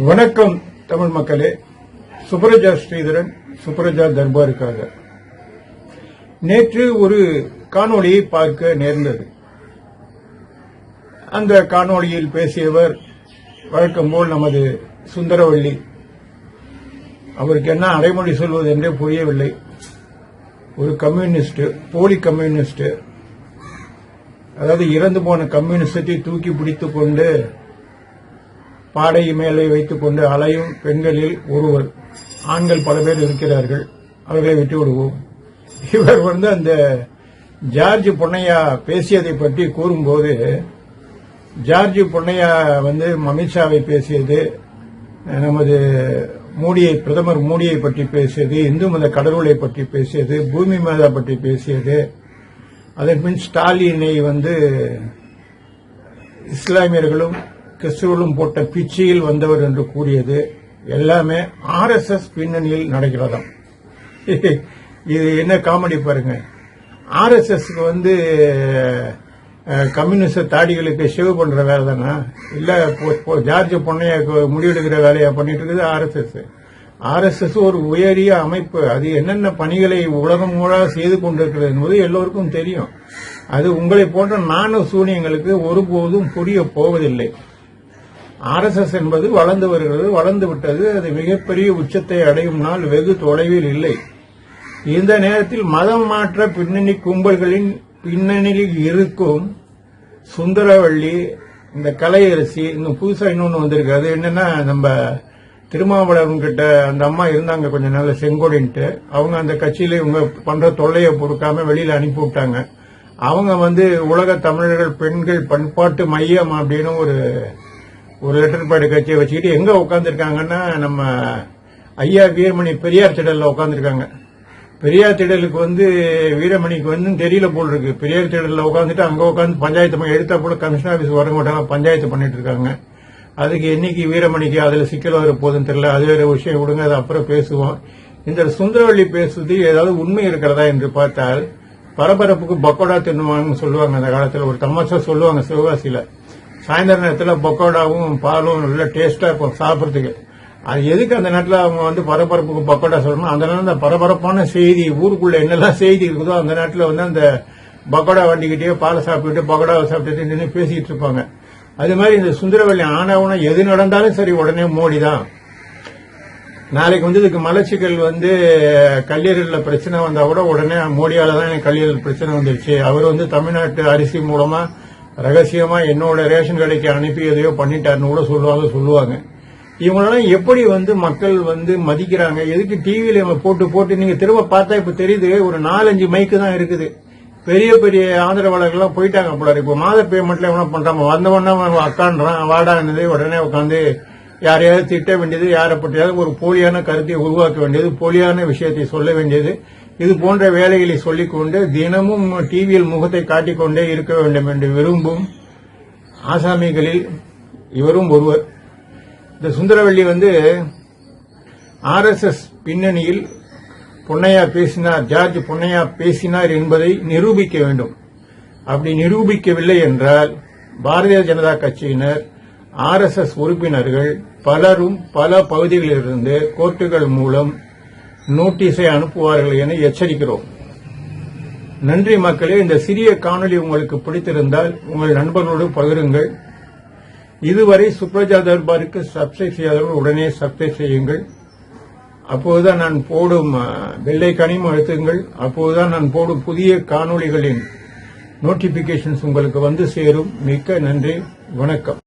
வணக்கம் தமிழ் மக்களே. சுப்ரஜா ஸ்ரீதரன் சுப்ரஜா தர்பாருக்காக. நேற்று ஒரு காணொளியை பார்க்க நேர்ந்தது. அந்த காணொளியில் பேசியவர் வழக்கம் போல் நமது சுந்தரவள்ளி. அவருக்கு என்ன அடைமொழி சொல்வது என்றே புரியவில்லை. ஒரு கம்யூனிஸ்ட் போலி கம்யூனிஸ்ட் அதாவது இறந்து போன கம்யூனிஸ்டத்தை தூக்கி பிடித்துக் கொண்டு பாடை மேலே வைத்துக் கொண்டு அலையும் பெண்களில் ஒருவர். ஆண்கள் பல பேர் இருக்கிறார்கள். அவர்களை விட்டு விடுவோம். இவர் வந்து அந்த ஜார்ஜ் பொன்னையா பேசியதை பற்றி கூறும்போது ஜார்ஜ் பொன்னையா வந்து அமித்ஷாவை பேசியது நமது மோடியை பிரதமர் மோடியை பற்றி பேசியது இந்து மத கடவுளை பற்றி பேசியது பூமி மாதா பற்றி பேசியது அதன் பின் ஸ்டாலினை வந்து இஸ்லாமியர்களும் கிறிஸ்துவர்களும் போட்ட பிச்சையில் வந்தவர் என்று கூறியது எல்லாமே ஆர் எஸ் எஸ் பின்னணியில் நடக்கிறதாம். இது என்ன காமெடி பாருங்க. ஆர் எஸ் எஸ் வந்து கம்யூனிஸ்ட கம்யூனிஸ்ட் தாடிகளுக்கு சேவ் பண்ற வேலை தானா? இல்ல ஜார்ஜ் பொண்ணைய முடிவெடுக்கிற வேலையா பண்ணிட்டு இருக்குது R S S. R S S ஒரு உயரிய அமைப்பு. அது என்னென்ன பணிகளை உலகம் முழாக செய்து கொண்டிருக்கிறது என்பது எல்லோருக்கும் தெரியும். அது உங்களை போன்ற நானு சூனியங்களுக்கு ஒருபோதும் புரிய போவதில்லை. ஆர்எஸ்எஸ் என்பது வளர்ந்து வருகிறது வளர்ந்து விட்டது. அது மிகப்பெரிய உச்சத்தை அடையும் நாள். வெகு தொலைவில் இல்லை. இந்த நேரத்தில் மதம் மாற்ற பின்னணி கும்பல்களின் பின்னணியில் இருக்கும் சுந்தரவள்ளி இந்த கலையரசி இன்னும் புதுசா இன்னொன்று வந்திருக்கு. அது என்னன்னா நம்ம திருமாவளவன் கிட்ட அந்த அம்மா இருந்தாங்க கொஞ்ச நாள் செங்கோடின்ட்டு. அவங்க அந்த கட்சியில இவங்க பண்ற தொல்லையை பொறுக்காம வெளியில அனுப்பி விட்டாங்க. அவங்க வந்து உலக தமிழர்கள் பெண்கள் பண்பாட்டு மையம் அப்படின்னு ஒரு ஒரு லெட்டர் கட்சியை வச்சுக்கிட்டு எங்க உட்காந்துருக்காங்கன்னா நம்ம ஐயா வீரமணி பெரியார் திடல்ல உட்காந்துருக்காங்க பெரியார் திடலுக்கு வந்து வீரமணிக்கு வந்து தெரியல போல் இருக்கு. பெரியார் திடல்ல உட்காந்துட்டு அங்க உட்காந்து பஞ்சாயத்து பண்ணி எடுத்தா போல கமிஷனர் ஆபீஸ் வர மாட்டாங்க பஞ்சாயத்து பண்ணிட்டு இருக்காங்க. அதுக்கு என்னைக்கு வீரமணிக்கு அதுல சிக்கல் வர போகுதுன்னு தெரியல. அது வேற விஷயம் விடுங்க அது அப்புறம் பேசுவோம். இந்த சுந்தரவள்ளி பேசுவது ஏதாவது உண்மை இருக்கிறதா என்று பார்த்தால் பரபரப்புக்கு பக்கோடா தின்னுவாங்கன்னு சொல்லுவாங்க அந்த காலத்தில். ஒரு தமாஷா சொல்லுவாங்க சிவகாசியில். சாயந்தர நேரத்தில் பக்கோடாவும் பாலும் நல்ல டேஸ்டா இருக்கும் சாப்பிட்றதுக்கு. அது எதுக்கு அந்த நேரத்தில் அவங்க வந்து பரபரப்புக்கு பக்கோடா சொல்லணும்? அந்த நேரம் அந்த பரபரப்பான செய்தி ஊருக்குள்ள என்னெல்லாம் செய்தி இருக்குதோ அந்த நேரத்தில் வந்து அந்த பக்கோடா வண்டிக்கிட்டே பாலை சாப்பிட்டுட்டு பக்கோடாவை சாப்பிட்டுட்டு நின்று பேசிட்டு இருப்பாங்க. அது மாதிரி இந்த சுந்தரவல்லி ஆனவனா எது நடந்தாலும் சரி உடனே மோடி தான் நாளைக்கு வந்து இதுக்கு மலச்சிக்கல் வந்து கல்லீரலில் பிரச்சனை வந்தா கூட உடனே மோடியால தான் எனக்கு கல்லீரல் பிரச்சனை வந்துருச்சு. அவர் வந்து தமிழ்நாட்டு அரிசி மூலமா ரகசியமா என்னோட ரேஷன் கடைக்கு அனுப்பி எதையோ பண்ணிட்டாருன்னு கூட சொல்லுவாங்க சொல்லுவாங்க. இவங்களெல்லாம் எப்படி வந்து மக்கள் வந்து மதிக்கிறாங்க? எதுக்கு டிவியில போட்டு போட்டு நீங்க திரும்ப பார்த்தா இப்ப தெரியுது ஒரு நாலஞ்சு மைக்கு தான் இருக்குது. பெரிய பெரிய ஆதரவாளர்கள்லாம் போயிட்டாங்க போல இப்போ மாத பேமெண்ட்ல எவ்வளோ பண்றாங்க வந்தவொடனே அவன் அக்கான்றான் வாடானது உடனே உட்காந்து யாரையாவது திட்ட வேண்டியது யாரை பற்றியாவது ஒரு போலியான கருத்தை உருவாக்க வேண்டியது போலியான விஷயத்தை சொல்ல வேண்டியது. இது போன்ற வேலைகளை சொல்லிக்கொண்டு தினமும் டிவியில் முகத்தை காட்டிக்கொண்டே இருக்க வேண்டும் என்று விரும்பும் ஆசாமிகளில் இவரும் ஒருவர். இந்த சுந்தரவள்ளி வந்து ஆர்எஸ்எஸ் பின்னணியில் பொன்னையா பேசினார் ஜார்ஜ் பொன்னையா பேசினார் என்பதை நிரூபிக்க வேண்டும். அப்படி நிரூபிக்கவில்லை என்றால் பாரதிய ஜனதா கட்சியினர் ஆர்எஸ்எஸ் உறுப்பினர்கள் பலரும் பல பகுதிகளிலிருந்து கோர்ட்டுகள் மூலம் நோட்டீஸை அனுப்புவார்கள் என எச்சரிக்கிறோம். நன்றி மக்களே இந்த சிறிய காணொளி உங்களுக்கு பிடித்திருந்தால் உங்கள் நண்பர்களோடு பகிருங்கள். இதுவரை சுப்ரஜா தர்பாருக்கு சப்ஸ்கிரைப் செய்யாதவர்கள் உடனே சப்ஸ்கிரைப் செய்யுங்கள். அப்போதுதான் நான் போடும் வெள்ளை கனிமம் அழுத்துங்கள். அப்போதுதான் நான் போடும் புதிய காணொளிகளின் நோட்டிபிகேஷன்ஸ் உங்களுக்கு வந்து சேரும். மிக்க நன்றி. வணக்கம்.